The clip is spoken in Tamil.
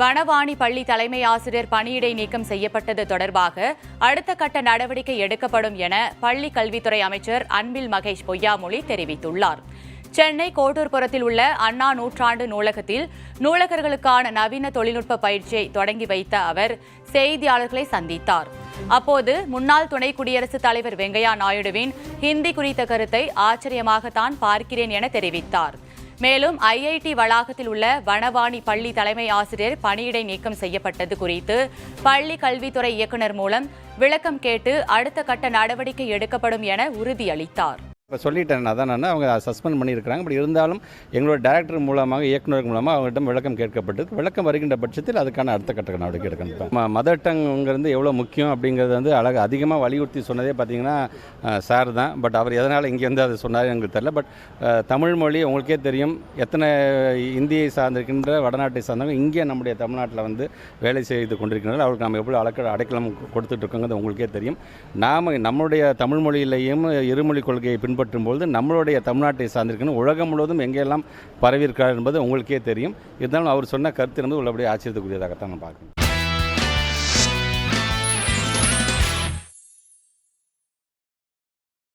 வனவாணி பள்ளி தலைமை ஆசிரியர் பணியிடை நீக்கம் செய்யப்பட்டது தொடர்பாக அடுத்த கட்ட நடவடிக்கை எடுக்கப்படும் என பள்ளி கல்வித்துறை அமைச்சர் அன்பில் மகேஷ் பொய்யாமொழி தெரிவித்துள்ளார். சென்னை கோட்டூர்புரத்தில் உள்ள அண்ணா நூற்றாண்டு நூலகத்தில் நூலகர்களுக்கான நவீன தொழில்நுட்ப பயிற்சியை தொடங்கி வைத்த அவர் செய்தியாளர்களை சந்தித்தார். அப்போது முன்னாள் துணை குடியரசுத் தலைவர் வெங்கையா நாயுடுவின் ஹிந்தி குறித்த கருத்தை ஆச்சரியமாகத்தான் பார்க்கிறேன் என தெரிவித்தார். மேலும் ஐஐடி வளாகத்தில் உள்ள வனவாணி பள்ளி தலைமை ஆசிரியர் பணியிடை நீக்கம் செய்யப்பட்டது குறித்து பள்ளி கல்வித்துறை இயக்குநர் மூலம் விளக்கம் கேட்டு அடுத்த கட்ட நடவடிக்கை எடுக்கப்படும் என உறுதியளித்தார். இப்போ சொல்லிட்டேன் அதான் நான் அவங்க சஸ்பெண்ட் பண்ணியிருக்கிறாங்க. பட் இருந்தாலும் எங்களோட டேரக்டர் மூலமாக இயக்குநர் மூலமாக அவங்ககிட்ட விளக்கம் கேட்கப்பட்டு விளக்கம் வருகின்ற பட்சத்தில் அதுக்கான அடுத்த கட்ட நடவடிக்கை எடுக்கணும். மதர் டங்குங்கிறது எவ்வளோ முக்கியம் அப்படிங்கிறது வந்து அழகு அதிகமாக வலியுறுத்தி சொன்னதே பார்த்தீங்கன்னா சார் தான். பட் அவர் எதனால் இங்கேருந்து அதை சொன்னார் எங்களுக்கு தெரியல. பட் தமிழ் மொழி உங்களுக்கே தெரியும். எத்தனை இந்தியை சார்ந்திருக்கின்ற வடநாட்டை சார்ந்தவங்க இங்கே நம்முடைய தமிழ்நாட்டில் வந்து வேலை செய்து கொண்டிருக்கிறார்கள். அவருக்கு நம்ம எவ்வளோ அடக்க அடைக்கலம் கொடுத்துட்டு இருக்கோங்கிறது உங்களுக்கே தெரியும். நாம் நம்முடைய தமிழ் மொழியிலையும் இருமொழி கொள்கையை பின்பற்றும் பொழுது நம்மளுடைய தமிழ்நாட்டை சார்ந்திருக்கணும் உலகம் முழுவதும் எங்கெல்லாம் பரவியிருக்கிறார் என்பது உங்களுக்கே தெரியும். இருந்தாலும் அவர் சொன்ன கருத்து என்பது உள்ளபடியே ஆச்சரியத்துக்குரியதாகத்தான் நான் பார்க்கணும்